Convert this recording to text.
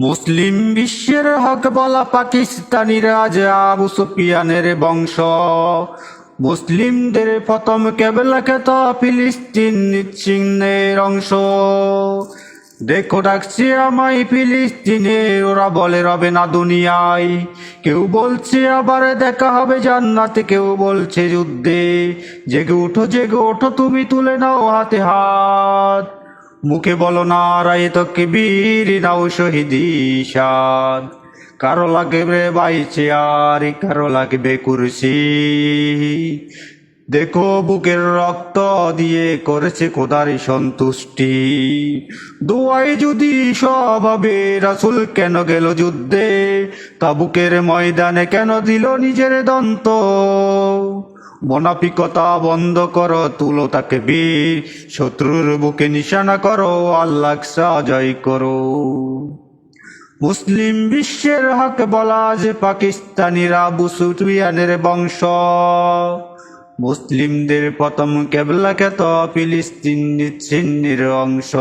মুসলিম বিশ্বের হক বলা পাকিস্তানিরা আজ আবু সুফিয়ানের বংশ। মুসলিমদের প্রথম কেবলা খেত ফিলিস্তিন নিচ্ছিন্নের অংশ। দেখো ডাকছে আমায় ফিলিস্তিনে ওরা বলে, রবে না দুনিয়ায়। কেউ বলছে, আবার দেখা হবে জান্নাতে। কেউ বলছে, যুদ্ধে জেগে উঠো, জেগে ওঠো, তুমি তুলে নাও হাতে হাত। মুখে বলো না, রায় তো বীর নাও শহীদি শান কারও লাগবে বাইছে আর, কারও লাগবে কুরসি। দেখো বুকের রক্ত দিয়ে করেছে কোদারি সন্তুষ্টি। দোয়াই যদি স্বভাবে রাসুল কেন গেল যুদ্ধে? তা বুকের ময়দানে কেন দিল নিজের দন্ত? মনাফিকতা বন্ধ করো, তুলো তাকে বীর। শত্রুর বুকে নিশানা করো আল্লাহ জয় করো। মুসলিম বিশ্বের হক বলা যে পাকিস্তানিরা বুসুটিয়ানের বংশ। মুসলিমদের প্রথম কেবলা খ্যাত ফিলিস্তিন নিচ্ছিন্নির অংশ।